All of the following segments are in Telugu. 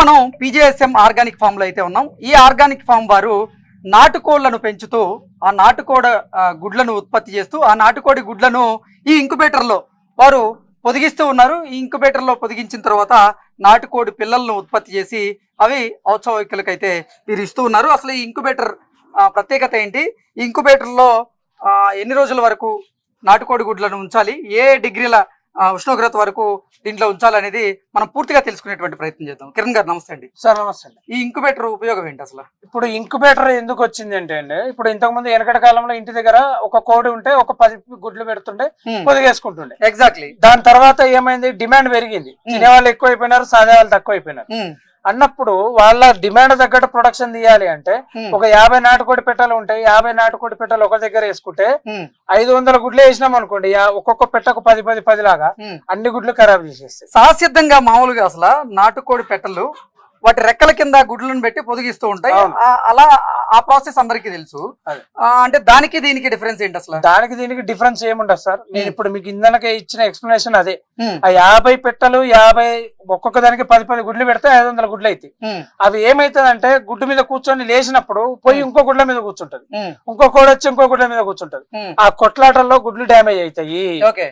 మనం పీజేఎస్ఎం ఆర్గానిక్ ఫామ్లో అయితే ఉన్నాం. ఈ ఆర్గానిక్ ఫామ్ వారు నాటుకోళ్ళను పెంచుతూ ఆ నాటుకోడ గుడ్లను ఉత్పత్తి చేస్తూ ఆ నాటుకోడి గుడ్లను ఈ ఇంక్యుబేటర్లో వారు పొదిగిస్తూ ఉన్నారు. ఈ ఇంక్యుబేటర్లో పొదిగించిన తర్వాత నాటుకోడి పిల్లలను ఉత్పత్తి చేసి అవి ఔత్సవికులకైతే వీరు ఇస్తూ ఉన్నారు. అసలు ఈ ఇంక్యుబేటర్ ప్రత్యేకత ఏంటి? ఈ ఎన్ని రోజుల వరకు నాటుకోడి గుడ్లను ఉంచాలి? ఏ డిగ్రీల ఉష్ణోగ్రత వరకు దీంట్లో ఉంచాలనేది మనం పూర్తిగా తెలుసుకునేటువంటి ప్రయత్నం చేద్దాం. కిరణ్ గారు నమస్తే అండి. సార్ నమస్తే అండి. ఈ ఇంక్యుబేటర్ ఉపయోగం ఏంటి అసలు? ఇప్పుడు ఇంక్యుబేటర్ ఎందుకు వచ్చింది అంటే అండి ఇప్పుడు ఇంతకు ముందు వెనకటి కాలంలో ఇంటి దగ్గర ఒక కోడి ఉంటే ఒక పది గుడ్లు పెడుతుండే పొదిగేసుకుంటుండే. ఎగ్జాక్ట్లీ దాని తర్వాత ఏమైంది? డిమాండ్ పెరిగింది. తినే వాళ్ళు ఎక్కువ అయిపోయినారు సాదే వాళ్ళు తక్కువ అయిపోయినారు అన్నప్పుడు వాళ్ళ డిమాండ్ తగ్గట్టు ప్రొడక్షన్ తీయాలి అంటే ఒక యాభై నాటుకోడి పెట్టలు ఉంటాయి యాభై నాటుకోడి పెట్టలు ఒక దగ్గర వేసుకుంటే ఐదు వందల గుడ్లు వేసినాం అనుకోండి ఒక్కొక్క పెట్టకు పది పది పది లాగా అన్ని గుడ్లు ఖరాబ్ చేసేస్తాయి. సహసిద్ధంగా మామూలుగా అసలు నాటుకోడి పెట్టలు వాటి రెక్కల కింద గుడ్లను పెట్టి పొదిగిస్తూ ఉంటాయి. అలా ఆ ప్రాసెస్ అందరికీ తెలుసు. అంటే దానికి దీనికి డిఫరెన్స్ ఏంటి అసలు? దానికి దీనికి డిఫరెన్స్ ఏముండదు సార్. నేను ఇప్పుడు మీకు ఇందనకే ఇచ్చిన ఎక్స్ప్లెనేషన్ అదే. ఆ యాభై పెట్టలు యాభై ఒక్కొక్క దానికి పది పది గుడ్లు పెడితే ఐదు వందల గుడ్లు అవుతాయి ఉమ్, అవి ఏమైతుందంటే గుడ్డు మీద కూర్చొని లేచినప్పుడు పోయి ఇంకో గుడ్ల మీద కూర్చుంటది. ఇంకో కోడి వచ్చి ఇంకో గుడ్ల మీద కూర్చుంటది. ఆ కొట్లాటల్లో గుడ్లు డ్యామేజ్ అవుతాయి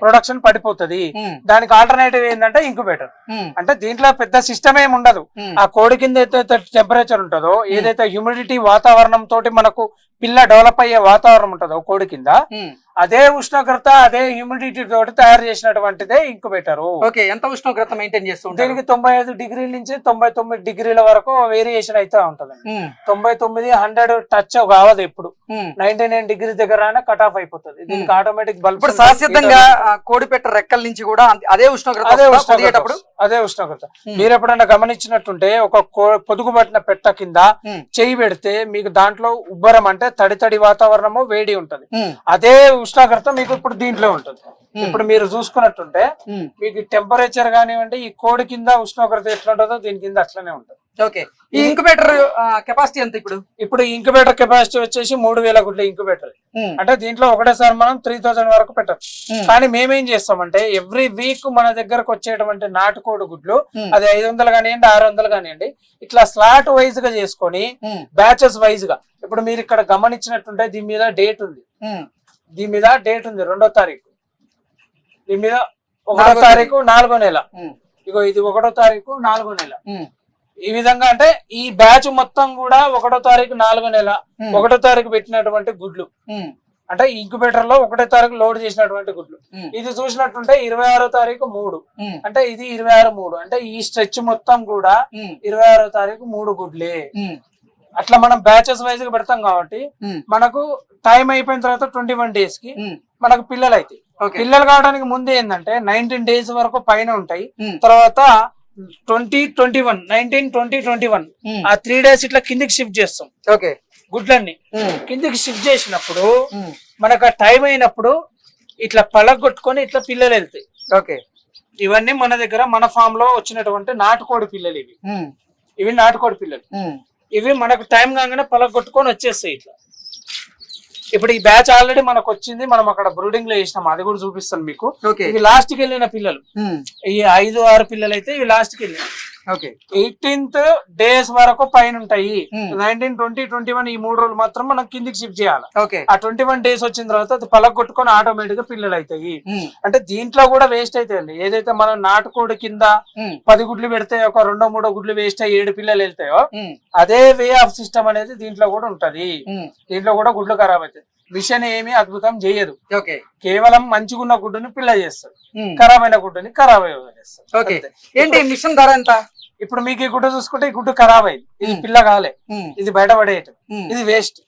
ప్రొడక్షన్ పడిపోతది. దానికి ఆల్టర్నేటివ్ ఏంటంటే ఇంక్యుబేటర్. అంటే దీంట్లో పెద్ద సిస్టమ్ ఏమి ఉండదు. ఆ కోడి కింద అయితే టెంపరేచర్ ఉంటుందో ఏదైతే హ్యూమిడిటీ వాతావరణం తోటి మనకు పిల్ల డెవలప్ అయ్యే వాతావరణం ఉంటుందో కోడి కింద. అదే ఉష్ణోగ్రత అదే హ్యూమిడిటీ తోటి తయారు చేసినటువంటిదే ఇంక్యుబేటర్ ఓకే ఎంత ఉష్ణోగ్రత మెయింటైన్ చేస్తూ ఉంటారు? దీనికి తొంభై ఐదు డిగ్రీల నుంచి తొంభై తొమ్మిది డిగ్రీల వరకు వేరియేషన్ అయితే ఉంటది. తొంభై తొమ్మిది హండ్రెడ్ టచ్ కావదు ఎప్పుడు. నైన్టీ నైన్ డిగ్రీ దగ్గర కట్ ఆఫ్ అయిపోతుంది. దీనికి ఆటోమేటిక్ బల్బ్ సహసిద్ధంగా కోడి పెట్ట రెక్కల నుంచి కూడా అదే ఉష్ణోగ్రత అదే ఉష్ణోగ్రత అదే ఉష్ణోగ్రత. మీరు ఎప్పుడైనా గమనించినట్టుంటే ఒక పొదుగు పట్టిన పెట్ట కింద చేయి పెడితే మీకు దాంట్లో ఉబ్బరం అంటే తడి తడి వాతావరణము వేడి ఉంటది. అదే ఉష్ణోగ్రత మీకు ఇప్పుడు దీంట్లో ఉంటుంది. ఇప్పుడు మీరు చూసుకున్నట్టుంటే. మీకు టెంపరేచర్ కానివ్వండి ఈ కోడి కింద ఉష్ణోగ్రత ఎట్లా ఉంటుందో దీని కింద అట్లనే ఉంటుంది. ఓకే. ఈ ఇంక్యుబేటర్ కెపాసిటీ ఎంత ఇప్పుడు? ఇప్పుడు ఇంక్యుబేటర్ కెపాసిటీ వచ్చేసి మూడు వేల గుడ్ల ఇంక్యుబేటర్ అంటే దీంట్లో ఒకటేసారి మనం త్రీ థౌసండ్ వరకు పెట్టచ్చు. కానీ మేమేం చేస్తామంటే ఎవ్రీ వీక్ మన దగ్గరకు వచ్చేటువంటి నాటుకోడి గుడ్లు అది ఐదు వందలు కానివ్వండి ఆరు వందలు కానివ్వండి ఇట్లా స్లాట్ వైజ్గా చేసుకొని బ్యాచెస్ వైజ్గా. ఇప్పుడు మీరు ఇక్కడ గమనించినట్టుంటే దీని మీద డేట్ ఉంది. దీని మీద డేట్ ఉంది రెండో తారీఖు. దీని మీద ఒకటో తారీఖు. నాలుగో నెల. ఇగో ఇది ఒకటో తారీఖు నాలుగో నెల. ఈ విధంగా అంటే ఈ బ్యాచ్ మొత్తం కూడా ఒకటో తారీఖు నాలుగో నెల ఉమ్, ఒకటో తారీఖు పెట్టినటువంటి గుడ్లు. ఉమ్, అంటే ఇంక్యుబేటర్లో ఒకటో తారీఖు లోడ్ చేసినటువంటి గుడ్లు. ఉమ్, ఇది చూసినట్టుంటే ఇరవై ఆరో తారీఖు మూడు. అంటే ఇది ఇరవై ఆరు మూడు. అంటే ఈ స్ట్రెచ్ మొత్తం కూడా ఇరవై ఆరో తారీఖు మూడు గుడ్లే. అట్లా మనం బ్యాచెస్ వైజ్గా పెడతాం కాబట్టి మనకు టైం అయిపోయిన తర్వాత ట్వంటీ వన్ డేస్కి మనకు పిల్లలు ఓకే పిల్లలు కావడానికి ముందే ఏంటంటే నైన్టీన్ డేస్ వరకు పైన ఉంటాయి. తర్వాత twenty twenty one nineteen twenty twenty one ఆ త్రీ డేస్ ఇట్లా కిందికి షిఫ్ట్ చేస్తాం. ఓకే. గుడ్లన్నీ. కిందికి షిఫ్ట్ చేసినప్పుడు మనకు ఆ టైం అయినప్పుడు ఇట్లా పలగొట్టుకొని ఇట్లా పిల్లలు వెళ్తాయి. ఓకే. ఇవన్నీ మన దగ్గర మన ఫామ్లో వచ్చినటువంటి నాటుకోడి పిల్లలు ఇవి. ఇవి నాటుకోడి పిల్లలు. ఇవి మనకు టైం కాగానే పలగొట్టుకొని వచ్చేస్తాయి ఇట్లా. ఇప్పుడు ఈ బ్యాచ్ ఆల్రెడీ మనకు వచ్చింది మనం అక్కడ బ్రూడింగ్లో చేసినాం. అది కూడా చూపిస్తాను మీకు. ఇవి లాస్ట్కి వెళ్ళిన పిల్లలు. ఈ ఐదు ఆరు పిల్లలు అయితే ఇవి లాస్ట్కి వెళ్ళిన ఓకే ఎయిటీన్త్ డేస్ వరకు పైన ఉంటాయి Hmm. Nineteen twenty twenty one ఈ మూడు రోజులు మాత్రం మనం కిందికి షిఫ్ట్ చేయాలి. ఓకే. ఆ ట్వంటీ వన్ డేస్ వచ్చిన తర్వాత అది పలగొట్టుకొని ఆటోమేటిక్గా పిల్లలు అవుతాయి ఉమ్, అంటే దీంట్లో కూడా వేస్ట్ అవుతాయండి ఏదైతే మనం నాటుకోడి కింద ఉమ్, పది గుడ్లు పెడితే ఒక రెండో మూడో గుడ్లు వేస్ట్ అయ్యి ఏడు పిల్లలు వెళ్తాయో ఉమ్, అదే వే ఆఫ్ సిస్టమ్ అనేది దీంట్లో కూడా ఉంటది. దీంట్లో కూడా గుడ్లు ఖరాబ్ అవుతాయి మిషన్ ఏమి అద్భుతం చేయదు. కేవలం మంచిగున్న గుడ్డుని పిల్ల చేస్తారు ఖరాబ్ అయిన గుడ్డుని ఖరాబ్ చేస్తారు. ఏంటి మిషన్ ధర ఎంత? ఇప్పుడు మీకు ఈ గుడ్డు చూసుకుంటే ఈ గుడ్డు ఖరాబ్ అయింది. ఇది. పిల్ల కాలే. ఇది బయటపడేయటం ఇది వేస్ట్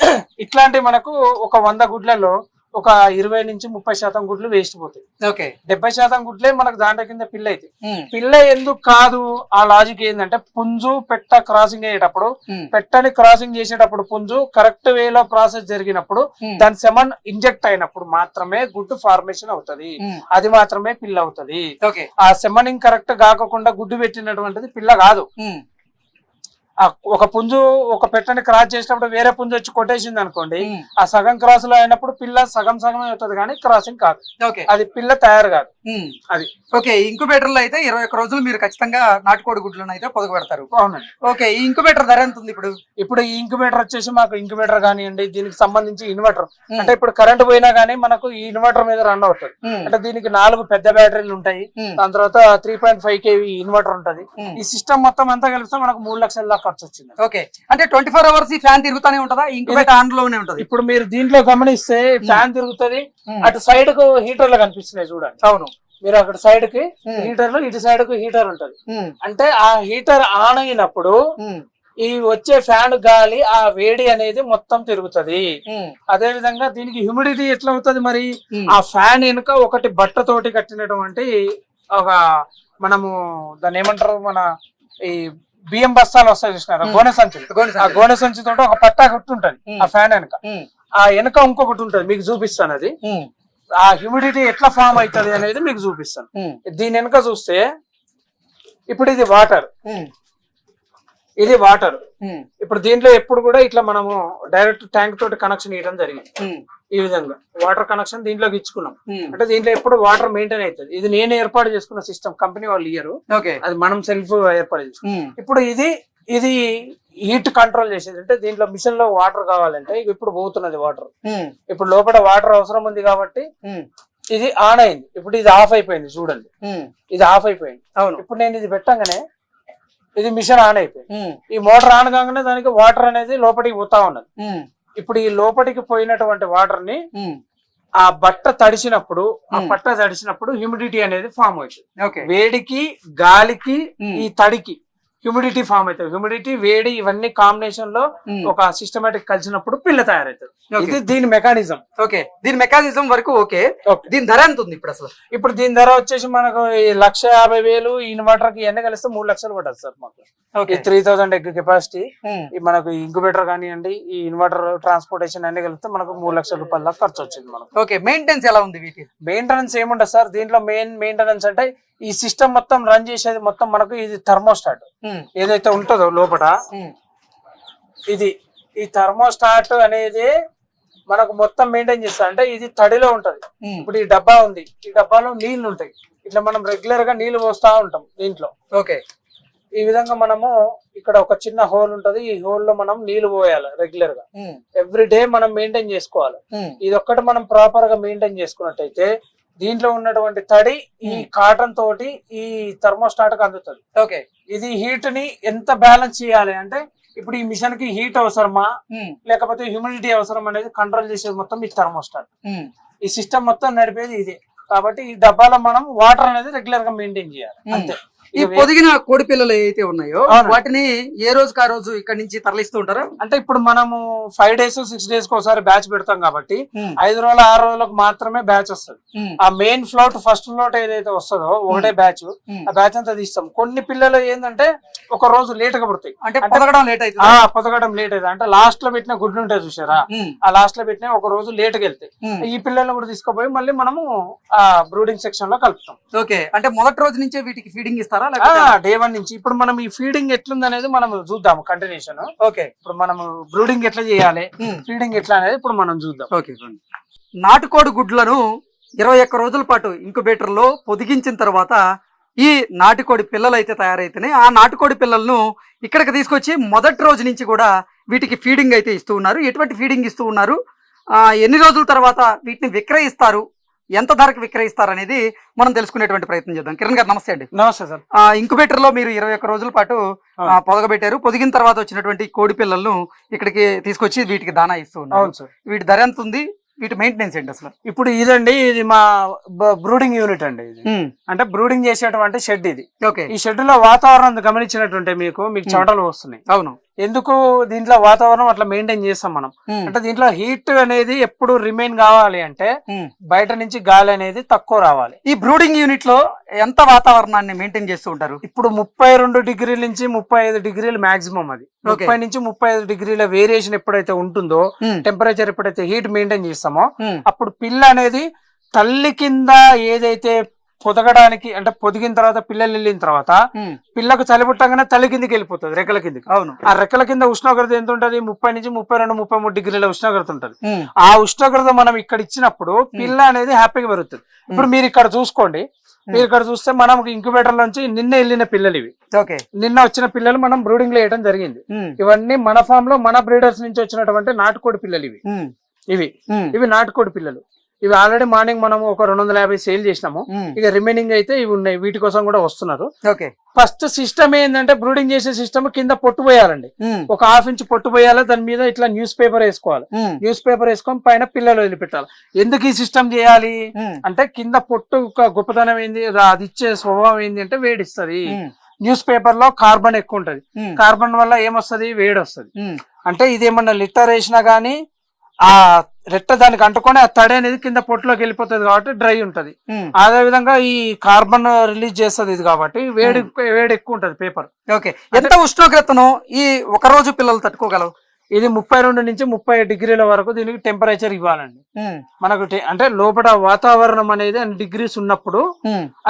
ఇట్లాంటి మనకు ఒక వంద గుడ్లలో ఒక ఇరవై నుంచి ముప్పై శాతం గుడ్లు వేస్ట్ పోతాయి. ఓకే. డెబ్బై శాతం గుడ్లే మనకు దాంట్లో కింద పిల్ల అయితే. పిల్ల ఎందుకు కాదు? ఆ లాజిక్ ఏంటంటే పుంజు పెట్ట క్రాసింగ్ అయ్యేటప్పుడు పెట్టని క్రాసింగ్ చేసేటప్పుడు పుంజు కరెక్ట్ వేలో ప్రాసెస్ జరిగినప్పుడు దాని సెమన్ ఇంజెక్ట్ అయినప్పుడు మాత్రమే గుడ్డు ఫార్మేషన్ అవుతది. అది మాత్రమే పిల్ల అవుతది. ఆ సెమనింగ్ కరెక్ట్ కాకుండా గుడ్డు పెట్టినటువంటిది పిల్ల కాదు. ఒక పుంజు ఒక పెట్టని క్రాస్ చేసినప్పుడు వేరే పుంజు వచ్చి కొట్టేసింది అనుకోండి ఆ సగం క్రాస్లో అయినప్పుడు పిల్ల సగం సగమే అవుతుంది కానీ క్రాసింగ్ కాదు. అది పిల్ల తయారు కాదు. అది. ఓకే ఇంక్యుబేటర్లో అయితే ఇరవై ఒక్క రోజులు మీరు ఖచ్చితంగా నాటుకోడి గుడ్లను అయితే పొదగ పెడతారు అవునండి. ఓకే ఈ ఇంక్యుబేటర్ ధర ఎంత ఉంది ఇప్పుడు? ఇప్పుడు ఈ ఇంక్యుబేటర్ వచ్చేసి మాకు ఇంక్యుబేటర్ కానివ్వండి దీనికి సంబంధించి ఇన్వర్టర్ అంటే ఇప్పుడు కరెంట్ పోయినా గానీ మనకు ఈ ఇన్వర్టర్ మీద రన్ అవుతుంది. అంటే దీనికి నాలుగు పెద్ద బ్యాటరీలు ఉంటాయి. దాని తర్వాత three point five KV inverter ఉంటది. ఈ సిస్టమ్ మొత్తం అంతా కలిపితే మనకు మూడు లక్షల ఖర్చు వచ్చింది ఓకే. అంటే ట్వంటీ ఫోర్ అవర్స్ ఈ ఫ్యాన్ తిరుగుతానే ఉంటుందా? ఇంక్యుబేటర్ ఆన్లోనే ఉంటది. ఇప్పుడు మీరు దీంట్లో గమనిస్తే ఫ్యాన్ తిరుగుతుంది అటు సైడ్కు హీటర్లు కనిపిస్తున్నాయి చూడండి. అవును. మీరు అక్కడ సైడ్కి హీటర్లు ఇటు సైడ్కు హీటర్ ఉంటది. అంటే ఆ హీటర్ ఆన్ అయినప్పుడు ఈ వచ్చే ఫ్యాన్ గాలి ఆ వేడి అనేది మొత్తం తిరుగుతది. అదే విధంగా దీనికి హ్యూమిడిటీ ఎట్లా అవుతుంది మరి. ఆ ఫ్యాన్ వెనుక ఒకటి బట్టతోటి కట్టినటువంటి ఒక మనము దాన్ని ఏమంటారు? మన ఈ బియ్యం బస్తాలు వస్తాయి చూసినారా. గోనె సంచులు ఆ. గోనె సంచి తోటి ఒక పట్టా కట్టి ఉంటది. ఆ ఫ్యాన్ వెనక. ఆ వెనక ఇంకొకటి ఉంటది మీకు చూపిస్తాను అది. ఆ హ్యూమిడిటీ ఎట్లా ఫామ్ అవుతుంది అనేది మీకు చూపిస్తాను. దీని వెనక చూస్తే ఇప్పుడు ఇది వాటర్. ఇది వాటర్. ఇప్పుడు దీంట్లో ఎప్పుడు కూడా ఇట్లా మనము డైరెక్ట్ ట్యాంక్ తోటి కనెక్షన్ ఇవ్వడం జరిగింది. ఈ విధంగా వాటర్ కనెక్షన్ దీంట్లోకి ఇచ్చుకున్నాం. అంటే దీంట్లో ఎప్పుడు వాటర్ మెయింటైన్ అవుతుంది. ఇది నేను ఏర్పాటు చేసుకున్న సిస్టమ్ కంపెనీ వాళ్ళు ఇయ్యరు. ఓకే. అది మనం సెల్ఫ్ ఏర్పాటు చేసుకున్నాం. ఇప్పుడు ఇది ఇది హీట్ కంట్రోల్ చేసేది. అంటే దీంట్లో మిషన్లో వాటర్ కావాలంటే ఇప్పుడు పోతున్నది వాటర్. ఇప్పుడు లోపల వాటర్ అవసరం ఉంది కాబట్టి ఇది ఆన్ అయింది. ఇప్పుడు ఇది ఆఫ్ అయిపోయింది చూడండి. ఇది ఆఫ్ అయిపోయింది. అవును. ఇప్పుడు నేను ఇది పెట్టంగానే ఇది మిషన్ ఆన్ అయిపోయింది. ఈ మోటార్ ఆన్ కాగానే దానికి వాటర్ అనేది లోపలికి పోతా ఉన్నది. ఇప్పుడు ఈ లోపలికి పోయినటువంటి వాటర్ని ఆ బట్ట తడిచినప్పుడు ఆ. పట్ట తడిచినప్పుడు హ్యూమిడిటీ అనేది ఫామ్ అవుతుంది వేడికి గాలికి. ఈ తడికి హ్యూమిడిటీ ఫామ్ అవుతుంది హ్యూమిడిటీ వేడి ఇవన్నీ కాంబినేషన్లో ఒక సిస్టమేటిక్ కలిసినప్పుడు పిల్ల తయారవుతుంది. ఇది దీని మెకానిజం ఓకే. దీని మెకానిజం వరకు ఓకే. దీని ధర ఎంత ఉంది ఇప్పుడు అసలు? ఇప్పుడు దీని ధర వచ్చేసి మనకు లక్ష యాభై వేలు ఇన్వర్టర్కి ఇవన్నీ కలిస్తే మూడు లక్షలు పడదు సార్ మాకు. త్రీ థౌసండ్ ఎగ్ కెపాసిటీ మనకు ఇంక్యుబేటర్ కానివ్వండి ఈ ఇన్వర్టర్ ట్రాన్స్పోర్టేషన్ అన్ని కలిపితే మనకు మూడు లక్షల రూపాయల ఖర్చు వచ్చింది మనకు. ఓకే. మెయింటెనెన్స్ ఎలా ఉంది వీటి మెయింటెనెన్స్ ఏముండదు సార్. దీంట్లో మెయిన్ మెయింటెనెన్స్ అంటే ఈ సిస్టమ్ మొత్తం రన్ చేసేది మొత్తం మనకు ఇది థర్మోస్టాట్. ఏదైతే ఉంటుందో లోపల ఇది ఈ థర్మోస్టాట్ అనేది మనకు మొత్తం మెయింటైన్ చేస్తా అంటే ఇది తడిలో ఉంటది. ఇప్పుడు ఈ డబ్బా ఉంది. ఈ డబ్బాలో నీళ్ళు ఉంటాయి. ఇట్లా మనం రెగ్యులర్గా నీళ్ళు పోస్తా ఉంటాం దీంట్లో. ఓకే. ఈ విధంగా మనము ఇక్కడ ఒక చిన్న హోల్ ఉంటది. ఈ హోల్లో మనం నీళ్ళు పోయాలి రెగ్యులర్గా. ఎవ్రీ డే మనం మెయింటైన్ చేసుకోవాలి. ఇది ఒక్కటి మనం ప్రాపర్గా మెయింటైన్ చేసుకున్నట్టయితే దీంట్లో ఉన్నటువంటి తడి ఈ Hmm. కాటన్ తోటి ఈ థర్మోస్టాట్కి అందుతుంది. ఓకే. ఇది హీట్ని ఎంత బ్యాలెన్స్ చేయాలి అంటే ఇప్పుడు ఈ మిషన్కి హీట్ అవసరమా? ఉమ్, లేకపోతే హ్యూమిడిటీ అవసరం అనేది కంట్రోల్ చేసేది మొత్తం ఈ థర్మోస్టాట్ ఉమ్, ఈ సిస్టమ్ మొత్తం నడిపేది ఇదే. కాబట్టి ఈ డబ్బాలో మనం వాటర్ అనేది రెగ్యులర్గా మెయింటైన్ చేయాలి. Hmm. అంతే. ఈ పొదిగిన కోడి పిల్లలు ఏవైతే ఉన్నాయో. వాటిని ఏ రోజుకి ఆ రోజు ఇక్కడ నుంచి తరలిస్తూ ఉంటారా? అంటే ఇప్పుడు మనము ఫైవ్ డేస్ సిక్స్ డేస్కి ఒకసారి బ్యాచ్ పెడతాం కాబట్టి ఐదు రోజులు ఆరు రోజులకు మాత్రమే బ్యాచ్ వస్తుంది. ఆ మెయిన్ ఫ్లోట్ ఫస్ట్ ఫ్లోట్ ఏదైతే వస్తుందో ఒకటే బ్యాచ్. ఆ బ్యాచ్ అంతా తీస్తాం. కొన్ని పిల్లలు ఏంటంటే ఒక రోజు లేట్గా పుడతాయి. అంటే పొదగడం లేట్ ఆ అవుతుంది పొదగడం లేట్ అయితే అంటే లాస్ట్లో పెట్టిన గుడ్లు ఉంటాయి చూసారా ఆ లాస్ట్లో పెట్టిన ఒక రోజు లేట్గా వెళ్తాయి. ఈ పిల్లల్ని కూడా తీసుకుపోయి మళ్ళీ మనము ఆ బ్రూడింగ్ సెక్షన్లో కలుపుతాం. ఓకే. అంటే మొదటి రోజు నుంచే వీటికి ఫీడింగ్ ఇస్తారా? డే వన్ నుంచి ఇప్పుడు మనం ఈ ఫీడింగ్ ఎట్లుంది అనేది మనం చూద్దాం కంటిన్యూషన్ ఓకే. ఇప్పుడు మనం బ్రూడింగ్ ఎట్లా చేయాలి? ఫీడింగ్ ఎట్లా అనేది ఇప్పుడు మనం చూద్దాం. ఓకే. నాటుకోడి గుడ్లను ఇరవై ఒక్క రోజుల పాటు ఇంక్యుబేటర్లో పొదిగించిన తర్వాత ఈ నాటుకోడి పిల్లలు అయితే తయారైతున్నాయి ఆ నాటుకోడి పిల్లలను ఇక్కడికి తీసుకొచ్చి మొదటి రోజు నుంచి కూడా వీటికి ఫీడింగ్ అయితే ఇస్తూ ఉన్నారు. ఎటువంటి ఫీడింగ్ ఇస్తూ ఉన్నారు? ఎన్ని రోజుల తర్వాత వీటిని విక్రయిస్తారు? ఎంత ధరకు విక్రయిస్తారు అనేది మనం తెలుసుకునేటువంటి ప్రయత్నం చేద్దాం. కిరణ్ గారు నమస్తే అండి. నమస్తే సార్. ఆ ఇంక్యుబేటర్లో మీరు ఇరవై ఒక్క రోజుల పాటు పొదగబెట్టారు. పొదిగిన తర్వాత వచ్చినటువంటి కోడి పిల్లలను ఇక్కడికి తీసుకొచ్చి వీటికి దానా ఇస్తూ ఉన్నారు. వీటి ధర ఎంత ఉంది? వీటి మెయింటెనెన్స్ ఏంటి అసలు? ఇప్పుడు ఇదండి ఇది మా బ్రూడింగ్ యూనిట్ అండి ఇది. అంటే బ్రూడింగ్ చేసేటువంటి షెడ్ ఇది. ఓకే. ఈ షెడ్లో వాతావరణం గమనించినట్టుంటే మీకు మీకు చెమటలు వస్తున్నాయి. అవును. ఎందుకు దీంట్లో వాతావరణం అట్లా మెయింటైన్ చేస్తాం మనం? అంటే దీంట్లో హీట్ అనేది ఎప్పుడు రిమైన్ కావాలి అంటే. బయట నుంచి గాలి అనేది తక్కువ రావాలి. ఈ బ్రూడింగ్ యూనిట్లో ఎంత వాతావరణాన్ని మెయింటైన్ చేస్తూ ఉంటారు? ఇప్పుడు ముప్పై రెండు డిగ్రీల నుంచి ముప్పై ఐదు డిగ్రీలు మాక్సిమం అది. ముప్పై నుంచి ముప్పై ఐదు డిగ్రీల వేరియేషన్ ఎప్పుడైతే ఉంటుందో టెంపరేచర్ ఎప్పుడైతే హీట్ మెయింటైన్ చేస్తామో అప్పుడు పిల్ల అనేది తల్లి కింద ఏదైతే పొదగడానికి అంటే పొదిగిన తర్వాత పిల్లలు వెళ్ళిన తర్వాత పిల్లకు చలి పుట్టగానే తల్లి కిందికి వెళ్ళిపోతుంది రెక్కల కిందికి. అవును. ఆ రెక్కల కింద ఉష్ణోగ్రత ఎంత ఉంటది? ముప్పై నుంచి ముప్పై రెండు ముప్పై మూడు డిగ్రీల ఉష్ణోగ్రత ఉంటది. ఆ ఉష్ణోగ్రత మనం ఇక్కడ ఇచ్చినప్పుడు పిల్ల అనేది హ్యాపీగా పెరుగుతుంది. ఇప్పుడు మీరు ఇక్కడ చూసుకోండి. మీరు ఇక్కడ చూస్తే మనం ఇంక్యుబేటర్ నుంచి నిన్న వెళ్ళిన పిల్లలు ఇవి. ఓకే. నిన్న వచ్చిన పిల్లలు మనం బ్రూడింగ్లో వేయడం జరిగింది. ఇవన్నీ మన ఫామ్లో మన బ్రీడర్స్ నుంచి వచ్చినటువంటి నాటుకోడి పిల్లలు ఇవి. ఇవి. ఇవి నాటుకోడి పిల్లలు. ఇవి ఆల్రెడీ మార్నింగ్ మనం ఒక రెండు వందల యాభై సేల్ చేసినాము. ఇక రిమైనింగ్ అయితే ఇవి ఉన్నాయి. వీటి కోసం కూడా వస్తున్నారు. ఓకే. ఫస్ట్ సిస్టమ్ ఏంటంటే బ్రూడింగ్ చేసే సిస్టమ్ కింద పొట్టు పోయాలండి. ఒక హాఫ్ ఇంచ్ పొట్టు పోయాలి? దాని మీద ఇట్లా న్యూస్ పేపర్ వేసుకోవాలి. న్యూస్ పేపర్ వేసుకొని పైన పిల్లలు వదిలిపెట్టాలి. ఎందుకు ఈ సిస్టమ్ చేయాలి? అంటే కింద పొట్టు ఒక గొప్పతనం ఏంది? అది ఇచ్చే స్వభావం ఏంది అంటే వేడిస్తుంది. న్యూస్ పేపర్లో కార్బన్ ఎక్కువ ఉంటది. కార్బన్ వల్ల ఏమొస్తది? వేడి వస్తుంది అంటే ఇది ఏమన్నా లిటర్ వేసినా గానీ ఆ రెట్ట దానికి అంటుకొని ఆ తడి అనేది కింద పొట్టులోకి వెళ్ళిపోతుంది కాబట్టి డ్రై ఉంటది. అదే విధంగా ఈ కార్బన్ రిలీజ్ చేస్తుంది ఇది కాబట్టి వేడి వేడి ఎక్కువ ఉంటది పేపర్. ఓకే. ఎంత ఉష్ణోగ్రతను ఈ ఒక రోజు పిల్లలు తట్టుకోగలవు? ఇది ముప్పై రెండు నుంచి ముప్పై డిగ్రీల వరకు దీనికి టెంపరేచర్ ఇవ్వాలండి. మనకు అంటే లోపల వాతావరణం అనేది అన్ని డిగ్రీస్ ఉన్నప్పుడు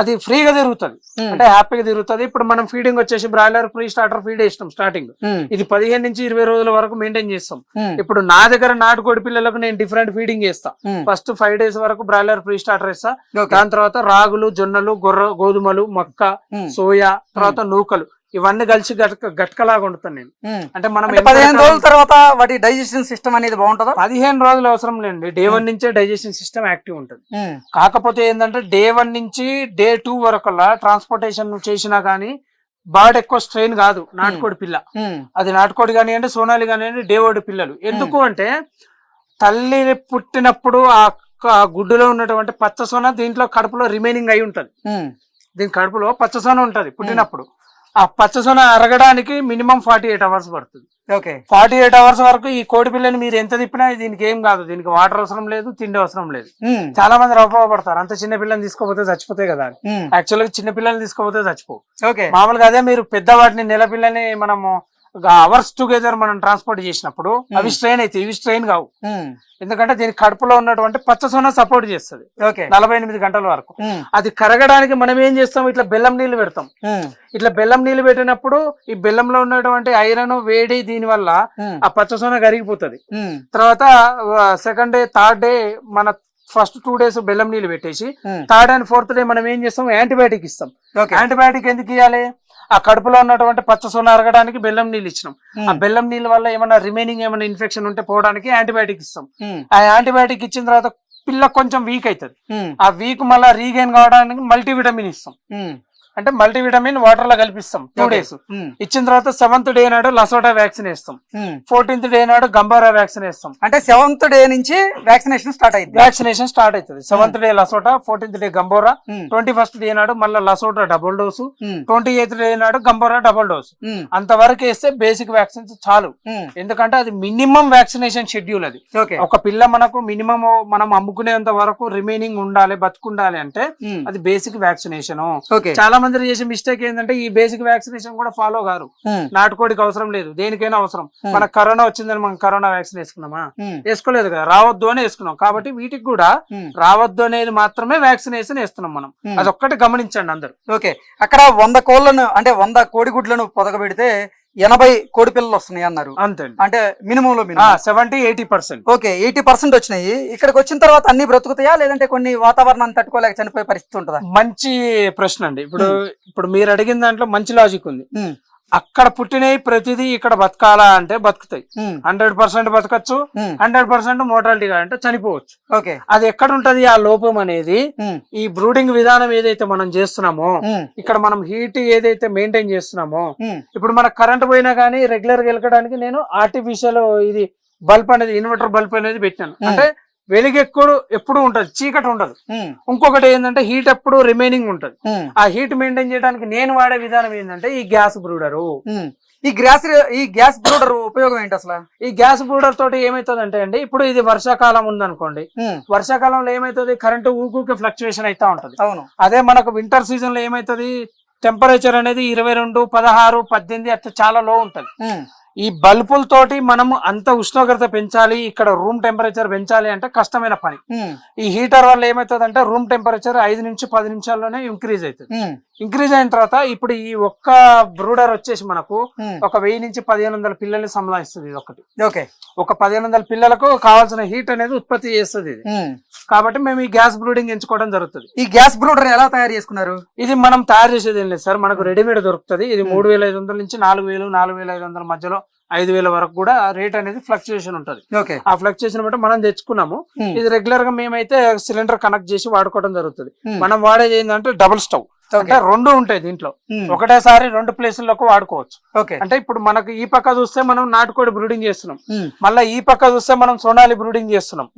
అది ఫ్రీగా తిరుగుతుంది. అంటే హ్యాపీగా తిరుగుతుంది. ఇప్పుడు మనం ఫీడింగ్ వచ్చేసి బ్రాయిలర్ ఫ్రీ స్టార్టర్ ఫీడ్ వేసినాం స్టార్టింగ్ ఇది పదిహేను నుంచి ఇరవై రోజుల వరకు మెయింటైన్ చేస్తాం. ఇప్పుడు నా దగ్గర నాటుకోడి పిల్లలకు నేను డిఫరెంట్ ఫీడింగ్ చేస్తా. ఫస్ట్ ఫైవ్ డేస్ వరకు బ్రాయిలర్ ఫ్రీ స్టార్టర్ ఇస్తా దాని తర్వాత రాగులు జొన్నలు గొర్ర గోధుమలు మక్క సోయా తర్వాత నూకలు. ఇవన్నీ కలిసి గట్క గట్కలాగా వండుతాను నేను. అంటే మనం పదిహేను రోజుల తర్వాత వాటి డైజెషన్ సిస్టమ్ అనేది బాగుంటుందా? పదిహేను రోజులు అవసరం లేండి. డే వన్ నుంచే డైజెషన్ సిస్టమ్ యాక్టివ్ ఉంటుంది. కాకపోతే ఏంటంటే డే వన్ నుంచి డే టూ వరకు ట్రాన్స్పోర్టేషన్ చేసినా గానీ బాడీ ఎక్కువ స్ట్రెయిన్ కాదు. నాటుకోడి పిల్ల. అది నాటుకోడి కానివ్వండి సోనాలి కానివ్వండి డేవోడి పిల్లలు. ఎందుకు అంటే తల్లి పుట్టినప్పుడు ఆ గుడ్డులో ఉన్నటువంటి పచ్చ సోన దీంట్లో కడుపులో రిమైనింగ్ అయి ఉంటది. దీని కడుపులో పచ్చ సోన ఉంటది పుట్టినప్పుడు. ఆ పచ్చ సోన అరగడానికి మినిమం ఫార్టీ ఎయిట్ అవర్స్ పడుతుంది. ఓకే. ఫార్టీ ఎయిట్ అవర్స్ వరకు ఈ కోడి పిల్లని మీరు ఎంత తిప్పినా దీనికి ఏం కాదు. దీనికి వాటర్ అవసరం లేదు తిండి అవసరం లేదు. చాలా మంది రవ్వపడతారు అంత చిన్న పిల్లని తీసుకోపోతే చచ్చిపోతాయి కదా అని. ఉమ్, యాక్చువల్గా చిన్న పిల్లల్ని తీసుకోపోతే చచ్చిపో ఓకే. మామూలుగా అదే మీరు పెద్ద వాటిని నెల పిల్లని మనము అవర్స్ టుగెదర్ మనం ట్రాన్స్పోర్ట్ చేసినప్పుడు అవి స్ట్రెయిన్ అవుతాయి. ఇవి స్ట్రెయిన్ కావు. ఉమ్, ఎందుకంటే దీని కడుపులో ఉన్నటువంటి పచ్చ సోన సపోర్ట్ చేస్తుంది. ఓకే నలభై ఎనిమిది గంటల వరకు. ఉమ్, అది కరగడానికి మనం ఏం చేస్తాం? ఇట్లా బెల్లం నీళ్ళు పెడతాం. ఇట్లా బెల్లం నీళ్ళు పెట్టినప్పుడు ఈ బెల్లంలో ఉన్నటువంటి ఐరన్ వేడి దీని వల్ల ఆ పచ్చ సోన కరిగిపోతుంది. తర్వాత సెకండ్ డే థర్డ్ డే మన ఫస్ట్ టూ డేస్ బెల్లం నీళ్ళు పెట్టేసి థర్డ్ అండ్ ఫోర్త్ డే మనం ఏం చేస్తాం? యాంటీబయాటిక్ ఇస్తాం. యాంటీబయాటిక్ ఎందుకు ఇవ్వాలి ఆ కడుపులో ఉన్నటువంటి పచ్చ సొన అరగడానికి బెల్లం నీళ్ళు ఇచ్చినాం. ఆ. బెల్లం నీళ్ళ వల్ల ఏమైనా రిమైనింగ్ ఏమైనా ఇన్ఫెక్షన్ ఉంటే పోవడానికి యాంటీబయాటిక్ ఇస్తాం. ఆ. యాంటీబయాటిక్ ఇచ్చిన తర్వాత పిల్ల కొంచెం వీక్ అవుతుంది. ఆ. వీక్ మళ్ళీ రీగైన్ కావడానికి మల్టీవిటమిన్ ఇస్తాం. అంటే మల్టీవిటమిన్ వాటర్లో కల్పిస్తాం. టూ. డేస్ ఉమ్, ఇచ్చిన తర్వాత సెవెంత్ డే నాడు లసోటా వ్యాక్సిన్ వేస్తాం. ఫోర్టీన్త్ డే నాడు గంబారా వ్యాక్సిన్ వేస్తాం. అంటే సెవెంత్ డే నుంచి వ్యాక్సినేషన్ స్టార్ట్ అయింది వ్యాక్సినేషన్ స్టార్ట్ అవుతుంది seventh day LaSota fourteenth day Gumboro twenty first day నాడు మళ్ళీ LaSota double dose twenty eighth day నాడు గంబోరా డబుల్ డోసు అంతవరకు వేస్తే బేసిక్ వ్యాక్సిన్స్ చాలు. ఉమ్, ఎందుకంటే అది మినిమం వ్యాక్సినేషన్ షెడ్యూల్ అది. ఓకే ఒక పిల్ల మనకు మినిమం మనం అమ్ముకునేంత వరకు రిమైనింగ్ ఉండాలి బతుకుండాలి అంటే అది బేసిక్ వ్యాక్సినేషన్ ఓకే చాలా మంది చేసే మిస్టేక్ ఏంటంటే ఈ బేసిక్ వ్యాక్సినేషన్ కూడా ఫాలో కారు. నాటుకోడికి అవసరం లేదు. దేనికైనా అవసరం. మనకు కరోనా వచ్చిందని మనం కరోనా వ్యాక్సిన్ వేసుకున్నామా? వేసుకోలేదు కదా. రావద్దు అని వేసుకున్నాం. కాబట్టి వీటికి కూడా రావద్దు అనేది మాత్రమే వ్యాక్సినేషన్ వేస్తున్నాం మనం. అదొక్కటి గమనించండి అందరు. ఓకే. అక్కడ వంద కోళ్ళను అంటే వంద కోడిగుడ్లను పొదగబెడితే ఎనభై కోడి పిల్లలు వస్తున్నాయి అన్నారు. అంతే అంటే minimum. Seventy eighty percent okay eighty percent వచ్చినాయి. ఇక్కడికి వచ్చిన తర్వాత అన్ని బ్రతుకుతాయా? లేదంటే కొన్ని వాతావరణాన్ని తట్టుకోలేక చనిపోయే పరిస్థితి ఉంటుందా? మంచి ప్రశ్న అండి. ఇప్పుడు ఇప్పుడు మీరు అడిగిన దాంట్లో మంచి లాజిక్ ఉంది. అక్కడ పుట్టినవి ప్రతిదీ ఇక్కడ బతకాలా అంటే బతుకుతాయి. హండ్రెడ్ పర్సెంట్ బతకచ్చు హండ్రెడ్ పర్సెంట్ మోటాలిటీ అంటే చనిపోవచ్చు. ఓకే. అది ఎక్కడ ఉంటది ఆ లోపం అనేది? ఈ బ్రూడింగ్ విధానం ఏదైతే మనం చేస్తున్నామో ఇక్కడ మనం హీట్ ఏదైతే మెయింటైన్ చేస్తున్నామో ఇప్పుడు మనకు కరెంట్ పోయినా కానీ రెగ్యులర్గా వెళ్ళడానికి నేను ఆర్టిఫిషియల్ ఇది బల్బ్ అనేది ఇన్వర్టర్ బల్బ్ అనేది పెట్టాను. అంటే వెలుగు ఎక్కువ ఎప్పుడు ఉంటది చీకటి ఉండదు. ఇంకొకటి ఏంటంటే హీట్ ఎప్పుడు రిమైనింగ్ ఉంటది. ఆ హీట్ మెయింటైన్ చేయడానికి నేను వాడే విధానం ఏంటంటే ఈ గ్యాస్ బ్రూడరు. ఈ గ్యాస్ ఈ గ్యాస్ బ్రూడర్ ఉపయోగం ఏంటి అసలు? ఈ గ్యాస్ బ్రూడర్ తోటి ఏమైతుంది అంటే అండి ఇప్పుడు ఇది వర్షాకాలం ఉందనుకోండి. వర్షాకాలంలో ఏమైతుంది? కరెంటు ఊకూకే ఫ్లక్చుయేషన్ అవుతా ఉంటది. అవును. అదే మనకు వింటర్ సీజన్లో ఏమైతుంది? టెంపరేచర్ అనేది ఇరవై రెండు పదహారు పద్దెనిమిది అట్లా చాలా లో ఉంటది. ఈ బల్బులతోటి మనం అంత ఉష్ణోగ్రత పెంచాలి ఇక్కడ రూమ్ టెంపరేచర్ పెంచాలి అంటే కష్టమైన పని. ఈ హీటర్ వల్ల ఏమవుతుంది అంటే రూమ్ టెంపరేచర్ ఐదు నుంచి పది నిమిషాల్లోనే ఇంక్రీజ్ అవుతుంది. ఇంక్రీజ్ అయిన తర్వాత ఇప్పుడు ఈ ఒక్క బ్రూడర్ వచ్చేసి మనకు. ఒక వెయ్యి నుంచి పదిహేను వందల పిల్లల్ని సంలాయిస్తుంది ఇది ఒకటి. ఓకే. ఒక పదిహేను వందల పిల్లలకు కావాల్సిన హీట్ అనేది ఉత్పత్తి చేస్తుంది ఇది. కాబట్టి మేము ఈ గ్యాస్ బ్రూడింగ్ ఎంచుకోవడం జరుగుతుంది. ఈ గ్యాస్ బ్రూడర్ ఎలా తయారు చేసుకున్నారు? ఇది మనం తయారు చేసేది ఏం లేదు సార్. మనకు రెడీమేడ్ దొరుకుతుంది. ఇది మూడు వేల ఐదు వందల నుంచి నాలుగు వేలు నాలుగు వేల ఐదు వందల మధ్యలో ఐదు వేల వరకు కూడా రేట్ అనేది ఫ్లక్చుయేషన్ ఉంటుంది. ఓకే. ఆ ఫ్లక్చుయేషన్ బట్టి మనం తెచ్చుకున్నాము. ఇది రెగ్యులర్గా మేమైతే సిలిండర్ కనెక్ట్ చేసి వాడుకోవడం జరుగుతుంది. మనం వాడేది ఏంటంటే డబుల్ స్టవ్. అంటే రెండు ఉంటాయి దీంట్లో. ఒకటేసారి రెండు ప్లేసులకు వాడుకోవచ్చు. ఓకే. అంటే ఇప్పుడు మనకు ఈ పక్క చూస్తే మనం నాటుకోడి బ్రూడింగ్ చేస్తున్నాం. మళ్ళీ ఈ పక్క చూస్తే మనం సోనాలి బ్రూడింగ్ చేస్తున్నాం.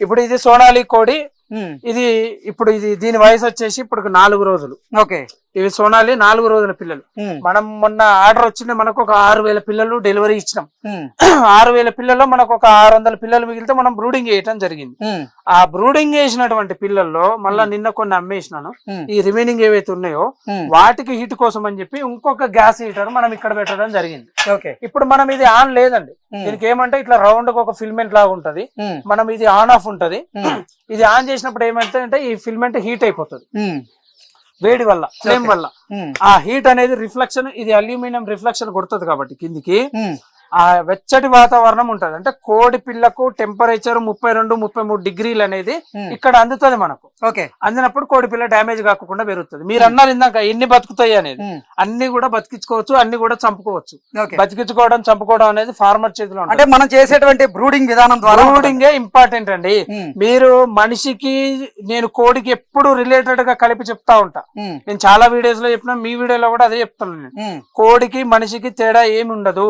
ఇప్పుడు ఇది సోనాలి కోడి. ఇది ఇప్పుడు ఇది దీని వయసు వచ్చేసి ఇప్పుడు నాలుగు రోజులు. ఓకే. ఇవి సోనాలి నాలుగు రోజుల పిల్లలు. మనం మొన్న ఆర్డర్ వచ్చింది మనకు ఒక ఆరు వేల పిల్లలు డెలివరీ ఇచ్చినాం. ఆరు వేల పిల్లల్లో మనకు ఒక ఆరు వందల పిల్లలు మిగిలితే మనం బ్రూడింగ్ చేయటం జరిగింది. ఆ బ్రూడింగ్ చేసినటువంటి పిల్లల్లో మళ్ళా నిన్న కొన్ని అమ్మేసినాను. ఈ రిమైనింగ్ ఏవైతే ఉన్నాయో. వాటికి హీట్ కోసం అని చెప్పి ఇంకొక గ్యాస్ హీటర్ మనం ఇక్కడ పెట్టడం జరిగింది. ఓకే. ఇప్పుడు మనం ఇది ఆన్ లేదండి. దీనికి ఏమంటే ఇట్లా రౌండ్ ఒక ఫిల్మెంట్ లాగా ఉంటది. మనం ఇది ఆన్ ఆఫ్ ఉంటది. ఇది ఆన్ చేసినప్పుడు ఏమైతే ఈ ఫిల్మెంట్ హీట్ అయిపోతుంది. వేడి వల్ల ఫ్లేమ్ వల్ల. ఉమ్, ఆ హీట్ అనేది రిఫ్లెక్షన్ ఇది అల్యూమినియం రిఫ్లెక్షన్ కొడుతుంది కాబట్టి కిందికి. ఉమ్, ఆ వెచ్చటి వాతావరణం ఉంటది. అంటే కోడి పిల్లకు టెంపరేచర్ ముప్పై రెండు ముప్పై మూడు డిగ్రీలు అనేది ఉమ్. ఇక్కడ అందుతుంది మనకు. ఓకే. అందినప్పుడు కోడి పిల్ల డ్యామేజ్ కాకుండా పెరుగుతుంది. మీరు అన్నారు ఇందాక ఎన్ని బతుకుతాయి అనేది. ఉమ్, అన్ని కూడా బతికించుకోవచ్చు అన్ని కూడా చంపుకోవచ్చు. బతికించుకోవడం చంపుకోవడం అనేది ఫార్మర్ చేతిలో అంటే మనం చేసేటువంటి బ్రూడింగ్ విధానం ద్వారా బ్రూడింగే ఇంపార్టెంట్ అండి. ఉమ్, మీరు మనిషికి నేను కోడికి ఎప్పుడు రిలేటెడ్గా కలిపి చెప్తా ఉంటా. నేను చాలా వీడియోస్లో చెప్పిన మీ వీడియోలో కూడా అదే. ఉమ్, కోడికి మనిషికి తేడా ఏమి ఉండదు.